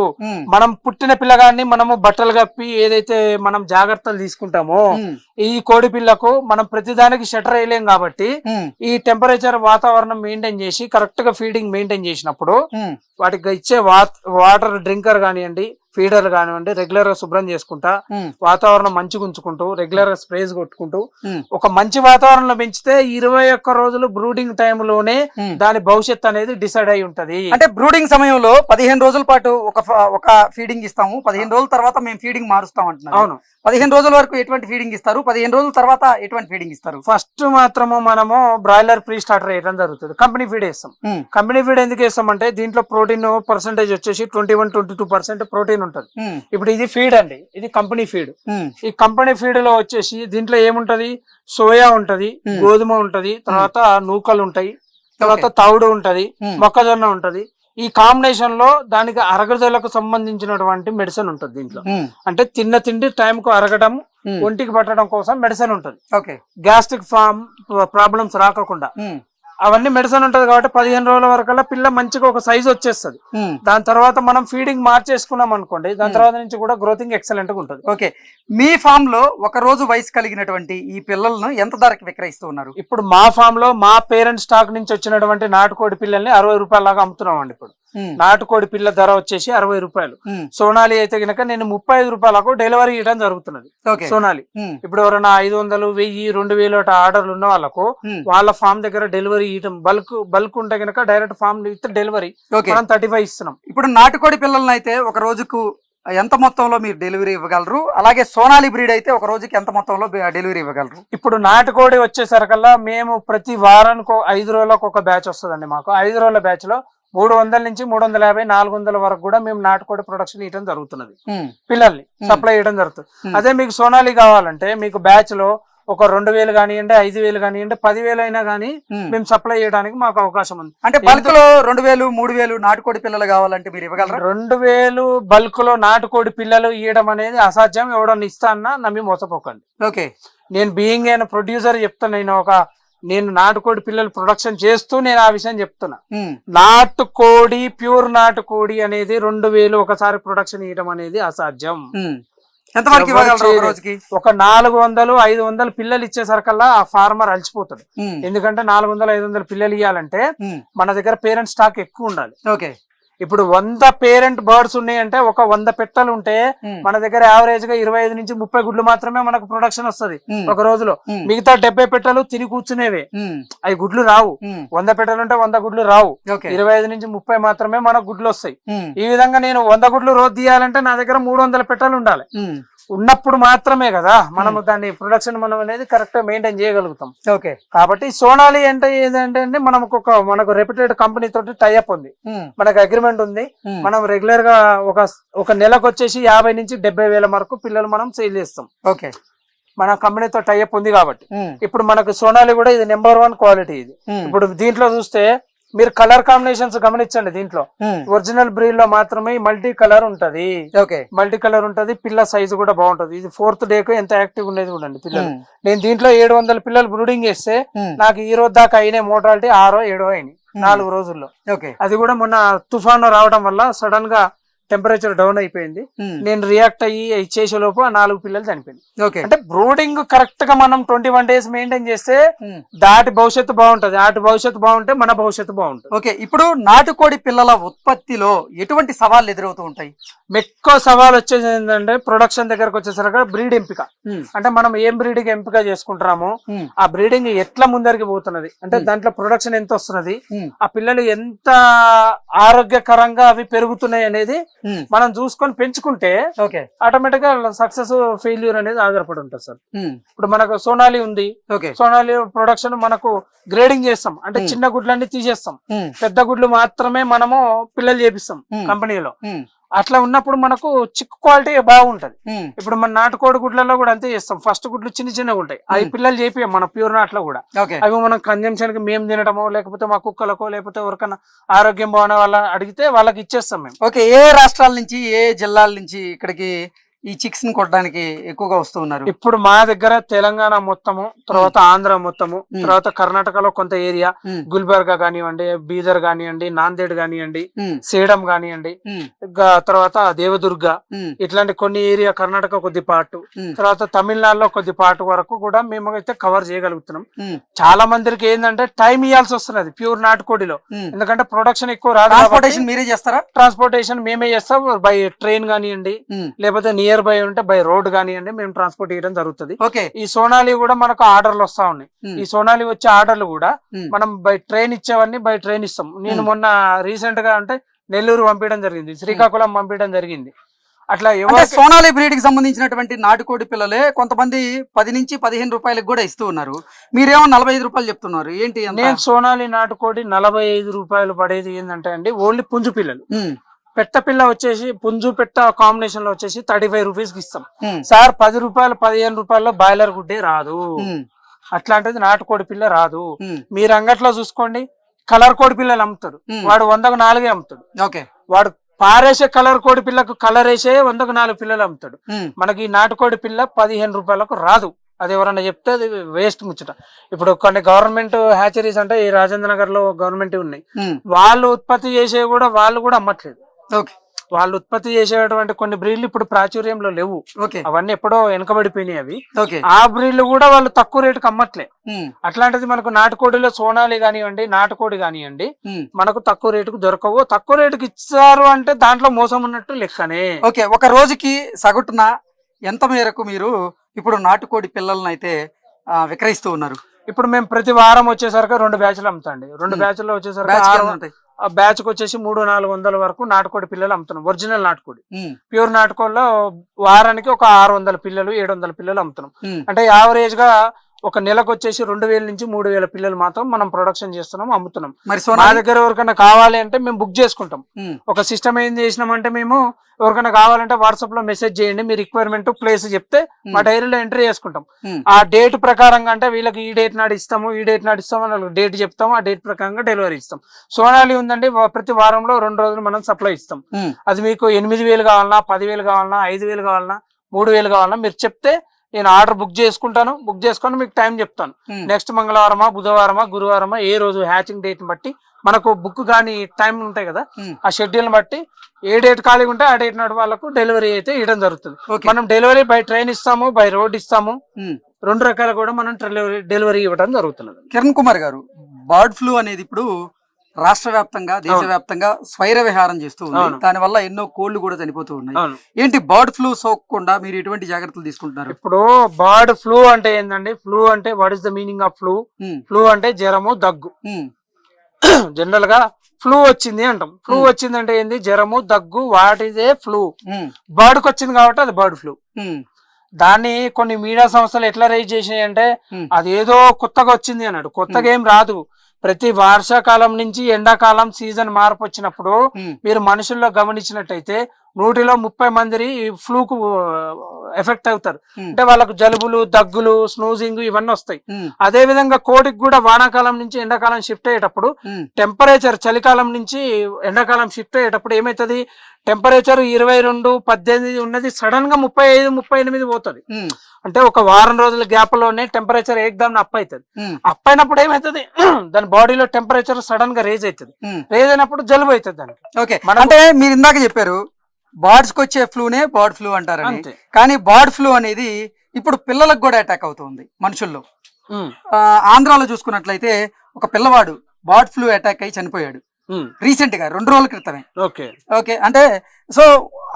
మనం పుట్టిన పిల్లగాన్ని మనము బట్టలు కప్పి ఏదైతే మనం జాగ్రత్తలు తీసుకుంటామో ఈ కోడి పిల్లకు మనం ప్రతిదానికి షటర్ వేయలేం కాబట్టి ఈ టెంపరేచర్ వాతావరణం మెయింటైన్ చేసి కరెక్ట్గా ఫీడింగ్ మెయింటైన్ చేసినప్పుడు వాటికి ఇచ్చే వాటర్ డ్రింకర్ కానివ్వండి ఫీడర్ కానివ్వండి రెగ్యులర్గా శుభ్రం చేసుకుంటా వాతావరణం మంచిగా ఉంచుకుంటూ రెగ్యులర్గా స్ప్రేస్ కొట్టుకుంటూ ఒక మంచి వాతావరణంలో పెంచితే ఇరవై ఒక్క రోజులు బ్రూడింగ్ ఉమ్. దాని భవిష్యత్ అనేది డిసైడ్ అయి ఉంటది. అంటే బ్రూడింగ్ సమయంలో పదిహేను రోజుల పాటు ఒక ఒక ఫీడింగ్ ఇస్తాము. పదిహేను రోజుల తర్వాత మేము ఫీడింగ్ మారుస్తాం అంటున్నారు. అవును. పదిహేను రోజుల వరకు ఎటువంటి ఫీడింగ్ ఇస్తారు? పదిహేను రోజుల తర్వాత ఎటువంటి ఫీడింగ్ ఇస్తారు? ఫస్ట్ మాత్రము మనము బ్రాయిలర్ ప్రీ స్టార్టర్ వేయడం జరుగుతుంది. కంపెనీ ఫీడ్ వేస్తాం. కంపెనీ ఫీడ్ ఎందుకు వేస్తామంటే దీంట్లో ప్రోటీన్ పర్సెంటేజ్ వచ్చేసి twenty one twenty two percent protein ఉంటుంది. ఉమ్, ఇప్పుడు ఇది ఫీడ్ అండి. ఇది కంపెనీ ఫీడ్. ఈ కంపెనీ ఫీడ్లో వచ్చేసి దీంట్లో ఏముంటది? సోయా ఉంటది. గోధుమ ఉంటది తర్వాత నూకలు ఉంటాయి తర్వాత తౌడు ఉంటది మొక్కజొన్న ఉంటది. ఈ కాంబినేషన్లో దానికి అరగదలకు సంబంధించినటువంటి మెడిసిన్ ఉంటుంది దీంట్లో. అంటే తిన్న తిండి టైం కు అరగడం ఒంటికి పట్టడం కోసం మెడిసిన్ ఉంటుంది. ఓకే. గ్యాస్ట్రిక్ ఫామ్ ప్రాబ్లమ్స్ రాకుండా అవన్నీ మెడిసిన్ ఉంటది కాబట్టి పదిహేను రోజుల వరకల్లా పిల్ల మంచిగా ఒక సైజ్ వచ్చేస్తుంది. దాని తర్వాత మనం ఫీడింగ్ మార్చేసుకున్నాం అనుకోండి దాని తర్వాత నుంచి కూడా గ్రోతింగ్ ఎక్సలెంట్గా ఉంటుంది. ఓకే. మీ ఫామ్లో ఒక రోజు వయసు కలిగినటువంటి ఈ పిల్లలను ఎంత ధరకి విక్రయిస్తూ ఉన్నారు? ఇప్పుడు మా ఫామ్లో మా పేరెంట్ స్టాక్ నుంచి వచ్చినటువంటి నాటుకోడి పిల్లల్ని అరవై రూపాయల లాగా అమ్ముతున్నాం అండి ఇప్పుడు. నాటుకోడి పిల్ల ధర వచ్చేసి అరవై రూపాయలు. సోనాలి అయితే గనక నేను ముప్పై ఐదు రూపాయలకు డెలివరీ ఇవ్వడం జరుగుతున్నది. సోనాలి. ఇప్పుడు ఎవరైనా ఐదు వందలు వెయ్యి రెండు వేలు అట్లా ఆర్డర్లు ఉన్న వాళ్ళకు వాళ్ళ ఫామ్ దగ్గర డెలివరీ ఇవ్వడం బల్క్ బల్క్ ఉంటే గనక డైరెక్ట్ ఫామ్ విత్ డెలివరీ మనం థర్టీ ఫైవ్ ఇస్తున్నాం. ఇప్పుడు నాటుకోడి పిల్లలను అయితే ఒక రోజుకు ఎంత మొత్తంలో మీరు డెలివరీ ఇవ్వగలరు? అలాగే సోనాలి బ్రీడ్ అయితే ఒక రోజుకి ఎంత మొత్తంలో డెలివరీ ఇవ్వగలరు? ఇప్పుడు నాటుకోడి వచ్చేసరికల్లా మేము ప్రతి వారానికి ఐదు రోజులకు ఒక బ్యాచ్ వస్తుందండి మాకు. ఐదు రోజుల బ్యాచ్లో మూడు వందల నుంచి మూడు వందల యాభై నాలుగు వందల వరకు కూడా మేము నాటుకోడి ప్రొడక్షన్ ఇవ్వడం జరుగుతున్నది. పిల్లల్ని. సప్లై చేయడం జరుగుతుంది. అదే మీకు సోనాలి కావాలంటే మీకు బ్యాచ్లో ఒక రెండు వేలు కానివ్వండి ఐదు వేలు కానివ్వండి పదివేలు అయినా కానీ. మేము సప్లై చేయడానికి మాకు అవకాశం ఉంది. అంటే బల్క్లో రెండు వేలు మూడు వేలు నాటుకోడి పిల్లలు కావాలంటే మీరు ఇవ్వగలరా? రెండు వేలు బల్క్లో నాటుకోడి పిల్లలు ఇవ్వడం అనేది అసాధ్యం. ఎవడన్నా ఇస్తా అన్నా నమ్మి మోసపోకండి. ఓకే. నేను బీయింగ్ అయిన ప్రొడ్యూసర్ చెప్తాను నేను ఒక నేను నాటుకోడి పిల్లలు ప్రొడక్షన్ చేస్తూ నేను ఆ విషయం చెప్తున్నా. నాటుకోడి ప్యూర్ నాటుకోడి అనేది రెండు వేలు ఒకసారి ప్రొడక్షన్ ఇవ్వడం అనేది అసాధ్యం. ఒక నాలుగు వందలు ఐదు వందలు పిల్లలు ఇచ్చేసరికల్లా ఆ ఫార్మర్ అలసిపోతాడు ఎందుకంటే నాలుగు వందలు ఐదు వందలు పిల్లలు ఇవ్వాలంటే మన దగ్గర పేరెంట్ స్టాక్ ఎక్కువ ఉండాలి. ఓకే. ఇప్పుడు వంద పేరెంట్ బర్డ్స్ ఉన్నాయంటే ఒక వంద పెట్టలు ఉంటే మన దగ్గర యావరేజ్గా ఇరవై ఐదు నుంచి ముప్పై గుడ్లు మాత్రమే మనకు ప్రొడక్షన్ వస్తది ఒక రోజులో. మిగతా డెబ్బై పెట్టలు తిని కూర్చునేవే. అవి గుడ్లు రావు. వంద పెట్టలు ఉంటే వంద గుడ్లు రావు. ఇరవై ఐదు నుంచి ముప్పై మాత్రమే మనకు గుడ్లు వస్తాయి. ఈ విధంగా నేను వంద గుడ్లు రోజు తీయాలంటే నా దగ్గర మూడు వందల పెట్టలు ఉండాలి. ఉన్నప్పుడు మాత్రమే కదా మనము దాన్ని ప్రొడక్షన్ మనం అనేది కరెక్ట్ మెయింటైన్ చేయగలుగుతాం. ఓకే. కాబట్టి సోనాలి అంటే ఏంటంటే మనకు ఒక మనకు రెప్యూటెడ్ కంపెనీ తోటి టైఅప్ ఉంది. మనకు అగ్రిమెంట్ ఉంది. మనం రెగ్యులర్గా ఒక ఒక నెలకు వచ్చేసి యాభై నుంచి డెబ్బై వేల వరకు పిల్లలు మనం సేల్ చేస్తాం. ఓకే. మన కంపెనీతో టైఅప్ ఉంది కాబట్టి. ఇప్పుడు మనకు సోనాలి కూడా ఇది నెంబర్ వన్ క్వాలిటీ ఇది. ఇప్పుడు దీంట్లో చూస్తే మీరు కలర్ కాంబినేషన్స్ గమనించండి దీంట్లో. ఒరిజినల్ బ్రీడ్లో మాత్రమే మల్టీ కలర్ ఉంటది. ఓకే మల్టీ కలర్ ఉంటది పిల్ల సైజు కూడా బాగుంటది. ఇది ఫోర్త్ డే కు ఎంత యాక్టివ్ ఉండేది చూడండి పిల్లలు. ఉమ్, నేను దీంట్లో ఏడు వందల పిల్లలు బ్రూడింగ్ చేస్తే ఉమ్, నాకు ఈ రోజు దాకా అయినాయి మోటాలిటీ ఆరో ఏడో అయినాయి. నాలుగు రోజుల్లో. ఓకే అది కూడా మొన్న తుఫాను రావడం వల్ల సడన్గా టెంపరేచర్ డౌన్ అయిపోయింది. నేను రియాక్ట్ అయ్యి ఇచ్చేసే లోపు ఆ నాలుగు పిల్లలు చనిపోయింది ఓకే. అంటే బ్రూడింగ్ కరెక్ట్గా మనం ట్వంటీ వన్ డేస్ మెయింటైన్ చేస్తే దాటి భవిష్యత్తు బాగుంటది. ఆటి భవిష్యత్తు బాగుంటే మన భవిష్యత్తు బాగుంటది. ఓకే. ఇప్పుడు నాటుకోడి పిల్లల ఉత్పత్తిలో ఎటువంటి సవాళ్ళు ఎదురవుతూ ఉంటాయి? ఎక్కువ సవాల్ వచ్చేది ఏంటంటే ప్రొడక్షన్ దగ్గరకు వచ్చేసరికి బ్రీడ్ ఎంపిక. అంటే మనం ఏం బ్రీడింగ్ ఎంపిక చేసుకుంటున్నామో ఆ బ్రీడింగ్ ఎట్లా ముందరికి పోతున్నది? అంటే. దాంట్లో ప్రొడక్షన్ ఎంత వస్తున్నది? ఆ పిల్లలు ఎంత ఆరోగ్యకరంగా అవి పెరుగుతున్నాయి అనేది మనం చూసుకొని పెంచుకుంటే ఓకే ఆటోమేటిక్గా సక్సెస్ ఫెయిల్యూర్ అనేది ఆధారపడి ఉంటుంది సార్. ఉమ్, ఇప్పుడు మనకు సోనాలి ఉంది. ఓకే సోనాలి ప్రొడక్షన్ మనకు గ్రేడింగ్ చేస్తాం. అంటే Hmm. చిన్న గుడ్లన్నీ తీసేస్తాం. పెద్ద గుడ్లు మాత్రమే మనము పిల్లలు చేపిస్తాం Hmm. కంపెనీలో. అట్లా ఉన్నప్పుడు మనకు చిక్ క్వాలిటీ బాగుంటది. ఇప్పుడు మన నాటుకోడి గుడ్లలో కూడా అంతే చేస్తాం. ఫస్ట్ గుడ్లు చిన్న చిన్నగా ఉంటాయి. అవి. పిల్లలు చేపియం మన ప్యూర్ నాట్లో కూడా. అవి మనం కన్జంప్షన్కి మేము తినడమో లేకపోతే మా కుక్కలకో లేకపోతే ఎవరికైనా ఆరోగ్యం బాగున్న వాళ్ళ అడిగితే వాళ్ళకి ఇచ్చేస్తాం మేము. ఓకే. ఏ రాష్ట్రాల నుంచి ఏ జిల్లాల నుంచి ఇక్కడికి ఈ చిక్స్ని కొట్టడానికి ఎక్కువగా వస్తూ ఉన్నారు. ఇప్పుడు మా దగ్గర తెలంగాణ మొత్తము తర్వాత ఆంధ్ర మొత్తము. తర్వాత కర్ణాటకలో కొంత ఏరియా గుల్బర్గా కానివ్వండి బీదర్ కానివ్వండి నాందేడ్ కానివ్వండి సేడం కానివ్వండి తర్వాత దేవదుర్గ ఇట్లాంటి కొన్ని ఏరియా కర్ణాటక కొద్ది పాటు తర్వాత తమిళనాడులో కొద్ది పాటు వరకు కూడా మేము అయితే కవర్ చేయగలుగుతున్నాం. చాలా మందికి ఏంటంటే టైం ఇవ్వాల్సి వస్తున్నది ప్యూర్ నాటుకోడిలో. ఎందుకంటే ప్రొడక్షన్ ఎక్కువ రాదు ట్రాన్స్పోర్టేషన్ మీరే చేస్తారా? ట్రాన్స్పోర్టేషన్ మేమే చేస్తాం బై ట్రైన్ కానివ్వండి లేకపోతే నియర్ బై ఉంటే బై రోడ్ కానివ్వండి మేము ట్రాన్స్పోర్ట్ చేయడం జరుగుతుంది. ఓకే. ఈ సోనాలి కూడా మనకు ఆర్డర్లు వస్తా ఉన్నాయి. ఉమ్, ఈ సోనాలి వచ్చే ఆర్డర్లు కూడా ఉమ్, మనం బై ట్రైన్ ఇచ్చేవన్నీ బై ట్రైన్ ఇస్తాం. నేను Hmm. మొన్న రీసెంట్గా అంటే నెల్లూరు పంపించడం జరిగింది శ్రీకాకుళం పంపించడం జరిగింది. అట్లా అంటే ఎవరికి సోనాలి బ్రీడ్కి సంబంధించినటువంటి నాటుకోడి పిల్లలే కొంతమంది పది నుంచి పదిహేను రూపాయలకు కూడా ఇస్తూ ఉన్నారు. మీరేమో నలభై ఐదు రూపాయలు చెప్తున్నారు. ఏంటి? నేను సోనాలి నాటుకోడి నలభై ఐదు రూపాయలు పడేది ఏంటంటే అండి ఓన్లీ పుంజు పిల్లలు. పెట్ట పిల్ల వచ్చేసి పుంజు పెట్ట కాంబినేషన్లో వచ్చేసి థర్టీ ఫైవ్ రూపీస్కి ఇస్తాం. సార్ పది రూపాయలు పదిహేను రూపాయల్లో బాయిలర్ గుడ్డే రాదు. అట్లాంటిది నాటుకోడి పిల్ల రాదు. మీరు అంగట్లో చూసుకోండి కలర్ కోడి పిల్లలు అమ్ముతాడు. వాడు వందకు నాలుగే అమ్ముతాడు. ఓకే. వాడు పారేసే కలర్ కోడి పిల్లకు కలర్ వేసే వందకు నాలుగు పిల్లలు అమ్ముతాడు. మనకి నాటుకోడి పిల్ల పదిహేను రూపాయలకు రాదు. అది ఎవరన్నా చెప్తే అది వేస్ట్ ముచ్చట. ఇప్పుడు కొన్ని గవర్నమెంట్ హ్యాచరీస్ అంటే ఈ రాజేంద్ర నగర్లో గవర్నమెంట్ ఉన్నాయి వాళ్ళు ఉత్పత్తి చేసే కూడా వాళ్ళు కూడా అమ్మట్లేదు. ఓకే. వాళ్ళు ఉత్పత్తి చేసేటువంటి కొన్ని బ్రీడ్లు ఇప్పుడు ప్రాచుర్యంలో లేవు. ఓకే. అవన్నీ ఎప్పుడో వెనకబడిపోయినాయి అవి. ఆ బ్రీడ్లు కూడా వాళ్ళు తక్కువ రేటుకి అమ్మట్లే. అట్లాంటిది మనకు నాటుకోడిలో సోనాలి కానివ్వండి నాటుకోడి కానివ్వండి. మనకు తక్కువ రేటుకు దొరకవు. తక్కువ రేటుకి ఇచ్చారు అంటే దాంట్లో మోసం ఉన్నట్టు లెక్కనే. ఓకే. ఒక రోజుకి సగటున ఎంత మేరకు మీరు ఇప్పుడు నాటుకోడి పిల్లలను అయితే విక్రయిస్తూ ఉన్నారు? ఇప్పుడు మేము ప్రతి వారం వచ్చేసరికి రెండు బ్యాచ్లు అమ్ముతాండి. రెండు. బ్యాచ్లు వచ్చేసరికి బ్యాచ్ ఆరు- ఎంత ఉంటాయి ఆ బ్యాచ్కి వచ్చేసి మూడు నాలుగు వందల వరకు నాటుకోడి పిల్లలు అమ్ముతున్నాం. ఒరిజినల్ నాటుకోడి. ప్యూర్ నాటుకోడిలో వారానికి ఒక ఆరు వందల పిల్లలు ఏడు వందల పిల్లలు అమ్ముతున్నాం. ఉమ్, అంటే యావరేజ్గా ఒక నెలకు వచ్చేసి రెండు వేల నుంచి మూడు వేల పిల్లలు మాత్రం మనం ప్రొడక్షన్ చేస్తున్నాం అమ్ముతున్నాం. మరి మా దగ్గర ఎవరికైనా కావాలి అంటే మేము బుక్ చేసుకుంటాం. ఒక సిస్టమ్ ఏం చేసినామంటే మేము ఎవరికైనా కావాలంటే వాట్సాప్లో మెసేజ్ చేయండి మీ రిక్వైర్మెంట్ ప్లేస్ చెప్తే మా డైరీలో ఎంట్రీ చేసుకుంటాం. ఆ డేట్ ప్రకారంగా అంటే వీళ్ళకి ఈ డేట్ నాడు ఇస్తాము ఈ డేట్ నాడు ఇస్తాము వాళ్ళకి డేట్ చెప్తాము ఆ డేట్ ప్రకారంగా డెలివరీ ఇస్తాం. సోనాలి ఉందండి ప్రతి వారంలో రెండు రోజులు మనం సప్లై ఇస్తాం. అది మీకు ఎనిమిది వేలు కావాలన్నా పది వేలు కావాలన్నా ఐదు వేలు కావాలన్నా మూడు వేలు కావాలన్నా మీరు చెప్తే నేను ఆర్డర్ బుక్ చేసుకుంటాను. బుక్ చేసుకొని మీకు టైం చెప్తాను. నెక్స్ట్ మంగళవారమా బుధవారమా గురువారమా ఏ రోజు హ్యాచింగ్ డేట్ బట్టి మనకు బుక్ కానీ టైం ఉంటాయి కదా. ఆ షెడ్యూల్ బట్టి ఏ డేట్ ఖాళీగా ఉంటే ఆ డేట్ నాడు వాళ్ళకు డెలివరీ అయితే ఇవ్వడం జరుగుతుంది. మనం డెలివరీ బై ట్రైన్ ఇస్తాము బై రోడ్ ఇస్తాము. రెండు రకాలు కూడా మనం డెలివరీ డెలివరీ ఇవ్వడం జరుగుతున్నది. కిరణ్ కుమార్ గారు బర్డ్ ఫ్లూ అనేది ఇప్పుడు రాష్ట్ర వ్యాప్తంగా దేశవ్యాప్తంగా స్వైర విహారం చేస్తూ ఉంది. అవును. దాని వల్ల ఎన్నో కోళ్ళు కూడా చనిపోతూ ఉన్నాయి. ఏంటి బర్డ్ ఫ్లూ సోకకుండా మీరు ఎటువంటి జాగ్రత్తలు తీసుకుంటున్నారు? ఇప్పుడు బర్డ్ ఫ్లూ అంటే ఏంటండి ఫ్లూ అంటే what is the meaning of flu flu అంటే జ్వరము దగ్గు. జనరల్ గా ఫ్లూ వచ్చింది అంటాం. ఫ్లూ. వచ్చింది అంటే ఏంది? జ్వరము దగ్గు వాటిదే ఫ్లూ ఉమ్, బర్డ్కి వచ్చింది కాబట్టి అది బర్డ్ ఫ్లూ. దాన్ని కొన్ని మీడియా సంస్థలు ఎట్లా రైజ్ చేసినాయి అంటే. అది ఏదో కొత్తగా వచ్చింది అన్నాడు. కొత్తగా ఏం రాదు. ప్రతి వర్షాకాలం నుంచి ఎండాకాలం సీజన్ మార్పు వచ్చినప్పుడు మీరు మనుషుల్లో గమనించినట్టయితే నూటిలో ముప్పై మంది ఫ్లూకు ఎఫెక్ట్ అవుతారు. అంటే వాళ్ళకు జలుబులు దగ్గులు స్నూజింగ్ ఇవన్నీ వస్తాయి. అదే విధంగా కోడికి కూడా వానాకాలం నుంచి ఎండాకాలం షిఫ్ట్ అయ్యేటప్పుడు టెంపరేచర్ చలికాలం నుంచి ఎండాకాలం షిఫ్ట్ అయ్యేటప్పుడు ఏమవుతుంది టెంపరేచర్ ఇరవై రెండు పద్దెనిమిది ఉన్నది సడన్గా ముప్పై ఐదు ముప్పై ఎనిమిది పోతుంది. అంటే ఒక వారం రోజుల గ్యాప్లోనే టెంపరేచర్ ఏకదమ్ అప్ అవుతుంది అప్ అయినప్పుడు ఏమవుతుంది దాని బాడీలో టెంపరేచర్ సడన్గా రేజ్ అవుతుంది. రేజ్ అయినప్పుడు జలుబు అవుతుంది దానికి. ఓకే. అంటే మీరు ఇందాక చెప్పారు బార్డ్స్కి వచ్చే ఫ్లూనే బర్డ్ ఫ్లూ అంటారని. అంతే. కానీ బర్డ్ ఫ్లూ అనేది ఇప్పుడు పిల్లలకు కూడా అటాక్ అవుతుంది మనుషుల్లో. ఆంధ్రాలో చూసుకున్నట్లయితే ఒక పిల్లవాడు బర్డ్ ఫ్లూ అటాక్ అయి చనిపోయాడు. రీసెంట్గా రెండు రోజుల క్రితమే. ఓకే. ఓకే అంటే సో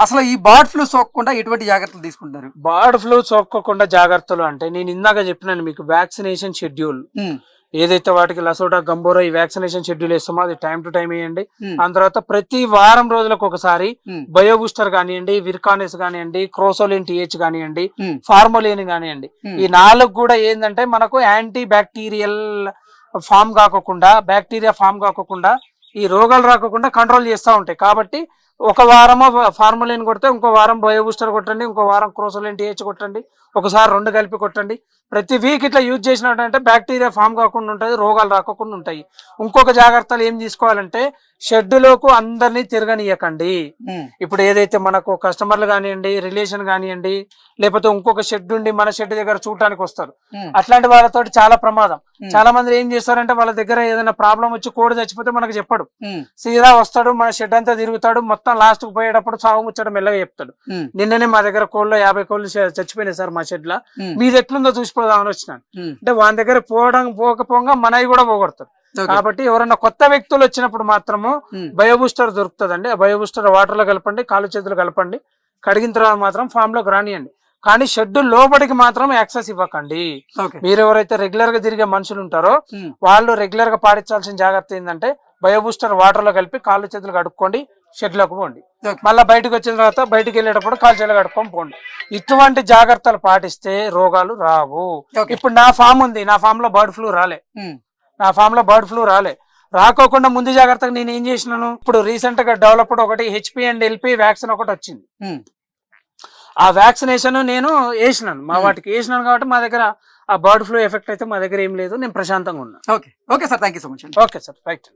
అసలు ఈ బర్డ్ ఫ్లూ సోకకుండా ఎటువంటి జాగ్రత్తలు తీసుకుంటారు? బర్డ్ ఫ్లూ సోక్కోకుండా జాగ్రత్తలు అంటే నేను ఇందాక చెప్పినాను మీకు వ్యాక్సినేషన్ షెడ్యూల్. ఏదైతే వాటికి లసోటా గంబోరా ఈ వ్యాక్సినేషన్ షెడ్యూల్ వేస్తామో అది టైం టు టైం వేయండి. ఆ తర్వాత ప్రతి వారం రోజులకు ఒకసారి బయో బూస్టర్ కానివ్వండి విర్కానెస్ కానివ్వండి క్రోసోలిన్ టీహెచ్ కానివ్వండి ఫార్మోలిన్ కానివ్వండి. ఈ నాలుగు కూడా ఏంటంటే మనకు యాంటీ బ్యాక్టీరియల్ ఫామ్ కాకోకుండా బ్యాక్టీరియా ఫామ్ కాకోకుండా ఈ రోగాలు రాకుండా కంట్రోల్ చేస్తూ ఉంటాయి. కాబట్టి ఒక వారము ఫార్మలిన్ కొడితే ఇంకో వారం బయో బూస్టర్ కొట్టండి ఇంకో వారం క్రోసోలిన్ టీహెచ్ కొట్టండి ఒకసారి రెండు కలిపి కొట్టండి. ప్రతి వీక్ ఇట్లా యూజ్ చేసినట్టంటే బ్యాక్టీరియా ఫామ్ కాకుండా ఉంటుంది రోగాలు రాకోకుండా ఉంటాయి. ఇంకొక జాగ్రత్తలు ఏం తీసుకోవాలంటే షెడ్డులోకి అందరినీ తిరగనీయకండి. ఇప్పుడు ఏదైతే మనకు కస్టమర్లు కానివ్వండి రిలేషన్ కానివ్వండి లేకపోతే ఇంకొక షెడ్ ఉండి మన షెడ్ దగ్గర చూడటానికి వస్తారు. అట్లాంటి వాళ్ళతో చాలా ప్రమాదం. చాలా మంది ఏం చేస్తారంటే వాళ్ళ దగ్గర ఏదైనా ప్రాబ్లం వచ్చి కోడి చచ్చిపోతే మనకు చెప్పడు. సీదా వస్తాడు మన షెడ్ అంతా తిరుగుతాడు మొత్తం లాస్ట్కు పోయేటప్పుడు సాగు ముచ్చడం మెల్లగా చెప్తాడు. నిన్ననే మా దగ్గర కోళ్ళు యాభై కోళ్ళు చచ్చిపోయినాయి సార్ మా షెడ్లో మీది ఎట్లుందో చూసిపోదామని వచ్చినాను అంటే వాని దగ్గర పోవడం పోకపోగా మనవి కూడా పోగొడతారు. కాబట్టి ఎవరైనా కొత్త వ్యక్తులు వచ్చినప్పుడు మాత్రము బయోబూస్టర్ దొరుకుతుందండి. ఆ బయోబూస్టర్ వాటర్లో కలపండి కాలు చేతులు కలపండి కడిగిన తర్వాత మాత్రం ఫామ్లోకి రానియండి. కానీ షెడ్ లోపలికి మాత్రం యాక్సెస్ ఇవ్వకండి. మీరు ఎవరైతే రెగ్యులర్గా తిరిగే మనుషులు ఉంటారో వాళ్ళు రెగ్యులర్గా పాటించాల్సిన జాగ్రత్త ఏంటంటే బయోబూస్టర్ వాటర్లో కలిపి కాళ్ళు చేతులు కడుక్కోండి షెడ్లోకి పోండి. మళ్ళీ బయటకు వచ్చిన తర్వాత బయటికి వెళ్ళేటప్పుడు చేతులు కడుక్కొని పోండి. ఇటువంటి జాగ్రత్తలు పాటిస్తే రోగాలు రావు. ఇప్పుడు నా ఫామ్ ఉంది నా ఫామ్లో బర్డ్ ఫ్లూ రాలే. నా ఫామ్లో బర్డ్ ఫ్లూ రాలే. రాకోకుండా ముందు జాగ్రత్తగా నేను ఏం చేసినాను? ఇప్పుడు రీసెంట్గా డెవలప్డ్ ఒకటి హెచ్పి అండ్ ఎల్పి వ్యాక్సిన్ ఒకటి వచ్చింది. ఆ వ్యాక్సినేషన్ నేను వేసినాను. మా. వాటికి వేసినాను కాబట్టి మా దగ్గర ఆ బర్డ్ ఫ్లూ ఎఫెక్ట్ అయితే మా దగ్గర ఏం లేదు. నేను ప్రశాంతంగా ఉన్నాను okay. Okay sir. Thank you so much okay sir. Right.